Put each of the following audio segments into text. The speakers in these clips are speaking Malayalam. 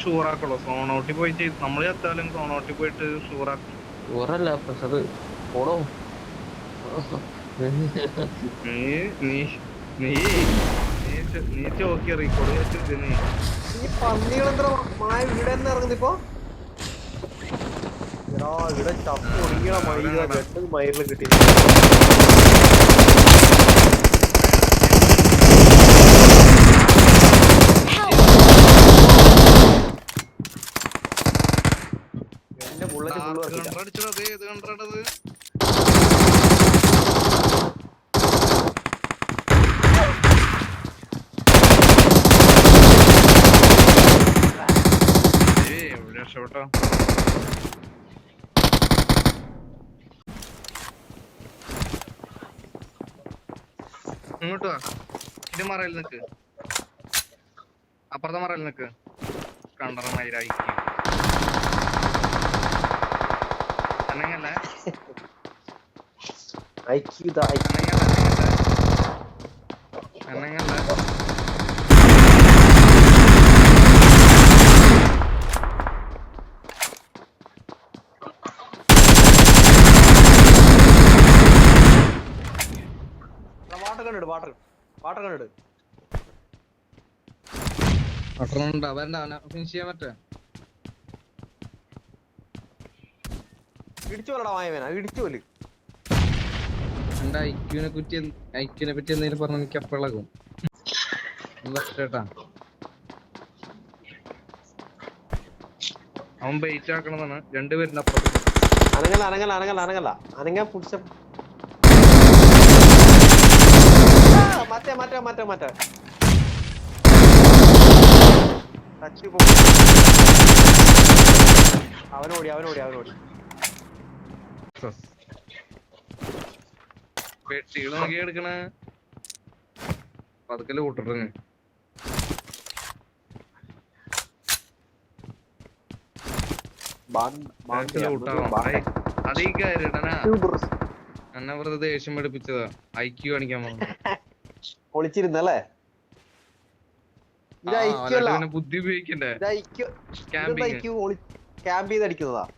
ഷൂറാക്കുള്ളൂ സോണോട്ടി പോയി ചെയ്ത് നമ്മൾ ചത്താലും സോണോട്ടി പോയിട്ട് ഷൂറാക്കും ഷൂറല്ല പ്രഷർ പോടോ. നീ നീ നീ നീ ചോക്കി റീക്കോർഡ് വെച്ചിട്ട് നീ. ഈ പന്നികളെത്ര മായ ഇവിടെ നിന്ന് ഇറങ്ങുന്നിപ്പോ ഇവിടെ ചപ്പ് ഒടിയണ മയില വെട്ടത് മയിലിൽ കിട്ടി. എന്റെ ബുള്ളറ്റ് രക്ഷപ്പെട്ടോ ഇങ്ങോട്ട് വാ. ഇത് മറയിൽ നിക്ക്. അപ്പുറത്തെ മറയിൽ നിക്ക്. കണ്ടറ മയിലായി ഐക്യു അനങ്ങല്ലേ വാട്ടർ കണ്ടിട് വാട്ടർ വാട്ടർ കണ്ടിട് അട്ടറുണ്ട് അവന്റെ അവനെ ഫിനിഷ് ചെയ്യാൻ പറ്റേ? ഇടിച്ചു കൊല്ലടാ ഇടിച്ചു കൊല്ല്. എന്റെ ഐക്യുവിനെ കുറ്റി ഐക്യുവിനെ പറ്റി എന്തെങ്കിലും പറഞ്ഞ എനിക്ക് അപ്പിളകും അവൻ ബൈറ്റ് ആക്കണമെന്നാണ് രണ്ടുപേരുടെ അപ്പുറത്ത്. അനങ്ങല അനങ്ങല അനങ്ങല അനങ്ങല്ല അനങ്ങാൻ പുടിച്ച മാറ്റാ മാറ്റാ മാറ്റാ മാറ്റാ. ടച്ച് അവനോടി അവനോടി അവനോടി. പെട്ടികൾ നോക്കി എടുക്കണ. പതുക്കൽ കൂട്ടിട്ടുങ്ങ് അത്. എന്നെ വെറുതെ ദേഷ്യം പഠിപ്പിച്ചതാ ഐക്യു കാണിക്കാൻ ഒളിച്ചിരുന്നല്ലേ ബുദ്ധി ഉപയോഗിക്കണ്ടേ? ക്യാമ്പ് ചെയ്ത് അടിക്കുന്നതാ ആ,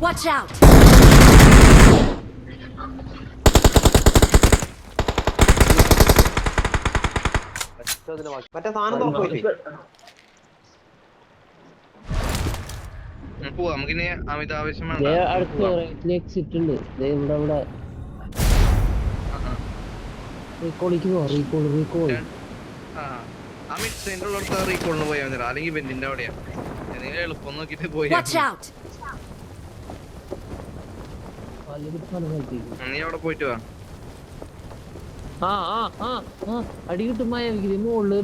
Watch out! മറ്റേ സാധനം പോവാ. നമുക്കിനി അടുത്ത് റൈറ്റിൽ എക്സിറ്റ് ഉണ്ട്. ദേ ഇവിടെ ഇവിടെ. റീകോളിക്ക് പോവാ. റീകോൾ റീകോൾ ആ ആ മിക്സിന്റെ ഉള്ളിടത്ത് റീകോളിന് പോയാൽ മതി. അല്ലെങ്കിൽ ബെന്റിന്റെ അവിടെയാ. എന്തെങ്കിലും എളുപ്പം നോക്കിട്ട് പോയി Watch out! നീ അവിടെ പോയിട്ട് വാ. ആ ആ ആ ആ. അടി കിട്ടുമായ മുകളിൽ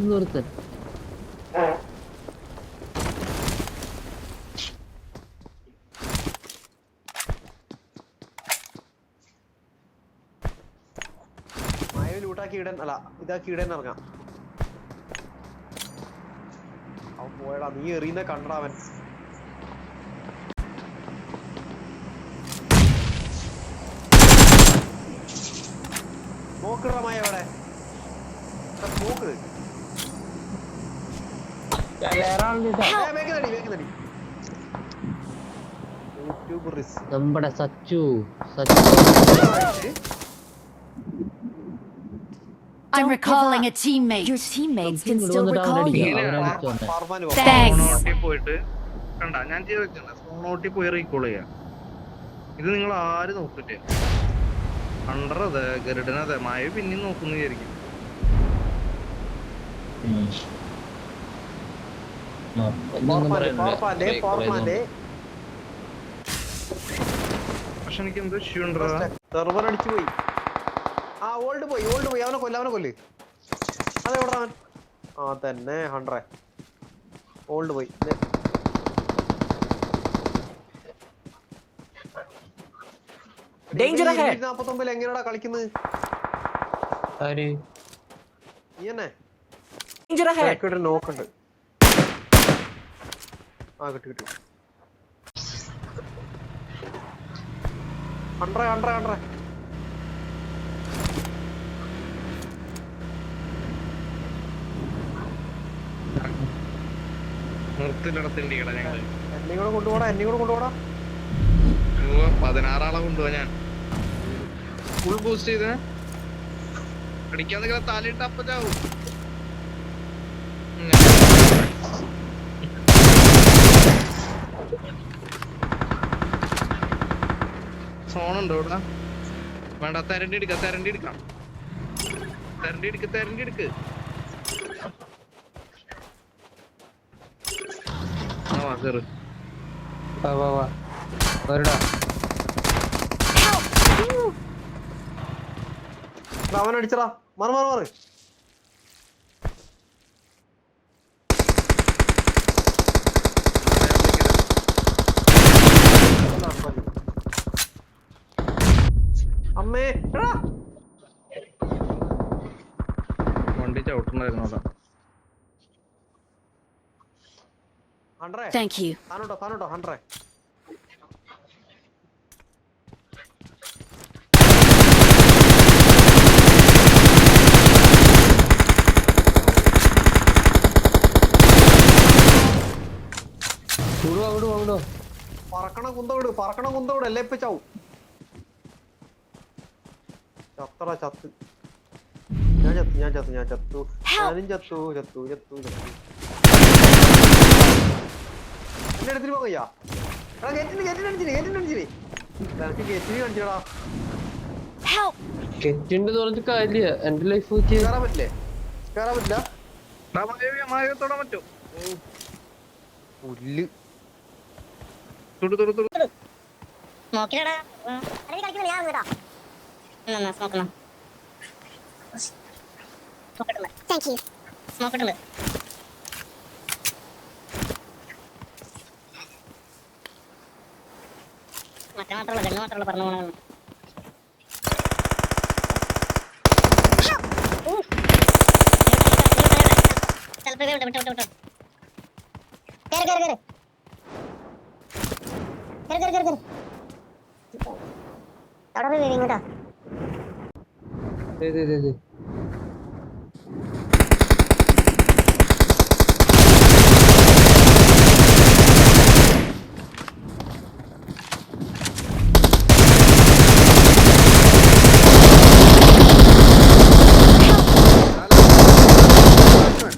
മായവ് ലൂട്ടാക്കി ഇടാൻ അല്ല ഇതാക്കി ഇടാൻ ഇറങ്ങാം. അവൻ പോയടാ നീ എറിയുന്ന കണ്ടടാ അവൻ. നോക്കടാ മായ അവിടെ റിസ് നമ്മുടെ Sachu Sachu. I'm recalling a teammate. Your teammates can still recall you. Thanks. പോയിട്ട് കണ്ട ഞാൻ ചെയ്ത് വെക്കണ്ട സോണോട്ടി പോയി റീകോൾ ചെയ്യാം. ഇത് നിങ്ങൾ ആരും നോക്കിട്ടേ? അണ്ടർ അതെ ഗരുഡൻ അതെ മായ പിന്നെയും നോക്കുന്നു വിചാരിക്കും. പക്ഷെ എനിക്ക് എന്തോ ഇഷ്യൂ ഉണ്ടോ സെർവർ അടിച്ചു പോയി. ആ ഓൾഡ് പോയി ഓൾഡ് പോയി. അവനെ കൊല്ല അവനെ കൊല്ല്. അതെ എവിടെ അവൻ? ആ തന്നെ ഹൺഡ്രേ ഓൾഡ് പോയി. ഇരുന്നൂറ്റി നാപ്പത്തൊമ്പതിൽ എങ്ങനെയാടാ കളിക്കുന്നത് നോക്കുണ്ട് ആ കിട്ടി കിട്ടി. കണ്ട്ര കണ്ട്ര കണ്ട്ര നിർത്തിലിടത്തിണ്ടിക്കട ഞങ്ങൾ. എന്നെ കൂടെ കൊണ്ടുപോടാ എന്നെ കൂടെ കൊണ്ടുപോടാ. പതിനാറാളെ കൊണ്ടുപോവാ ഞാൻ. ഫുൾ ബൂസ്റ്റ് ചെയ്ത്. അടിക്കാൻ നിങ്ങളെ തലയിട്ട് അപ്പറ്റാവും. സോണുണ്ടോ ഇവിടെ വേണ്ട തരണ്ടി എടുക്ക തരണ്ടി എടുക്കാം. തരണ്ടി എടുക്ക് തരണ്ടി എടുക്ക്. ആ കേറ്. വാ വാ വാ. വരടാ. അവൻ അടിച്ചടാ. മറു മറു മാറ്. അമ്മേ എടാ. വണ്ടി ചവിട്ടുണ്ടായിരുന്നു അവിടെ. ഹൺഡ്രേ Thank you. താനോട്ടോ താനോട്ടോ ഹൺഡ്രേ പറക്കണ കുന്തോട് പറക്കണ കുന്തോട് അല്ലേ ഇപ്പൊ ചാവും ചത്തറ ചത്ത്. ഞാൻ ചത്തു ഞാൻ ചത്തു ഞാൻ ചത്തു. ഞാനും ചത്തു ചത്തു ചത്തു ചത്തു. എന്റെ അടുത്തിന് പോകയ്യാ എടാ ഗേറ്റിന് ഗേറ്റിന് അടിച്ചിന് ഗേറ്റിന് അടിച്ചിന് എനിക്ക് ഗേറ്റിന് കാണിച്ചടാ. കെറ്റിണ്ട് കെറ്റുണ്ടെന്ന് പറഞ്ഞിട്ട് കാര്യമില്ല. എന്റെ ലൈഫ് വെച്ച് കേറാൻ പറ്റില്ലേ? കേറാൻ പറ്റില്ല? മായത്തോടാൻ പറ്റും. പുല്ല്. തൊടു തൊടു തൊടു. നോക്കിടാ അതിന് കളിക്കുന്നില്ല ഞാൻ കേട്ടോ എന്നാ സ്മോക്കണം സ്മോക്കിട്ടുണ്ട് താങ്ക് യു സ്മോക്കിട്ടുണ്ട് മറ്റേ മാത്രമല്ല ഗണ്ണ് മാത്രമല്ല പറഞ്ഞു പോകണമെന്ന് ചിലപ്പോ വിട്ടു വിട്ടോ വിട്ടോ വിട്ടു. കയറി കയറി കയറി കയറി കയറി കയറി കയറി അവിടെ പോയി വീഴും കേട്ടോ. ദേ, ദേ, ദേ, ദേ.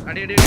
അടി അടി അടി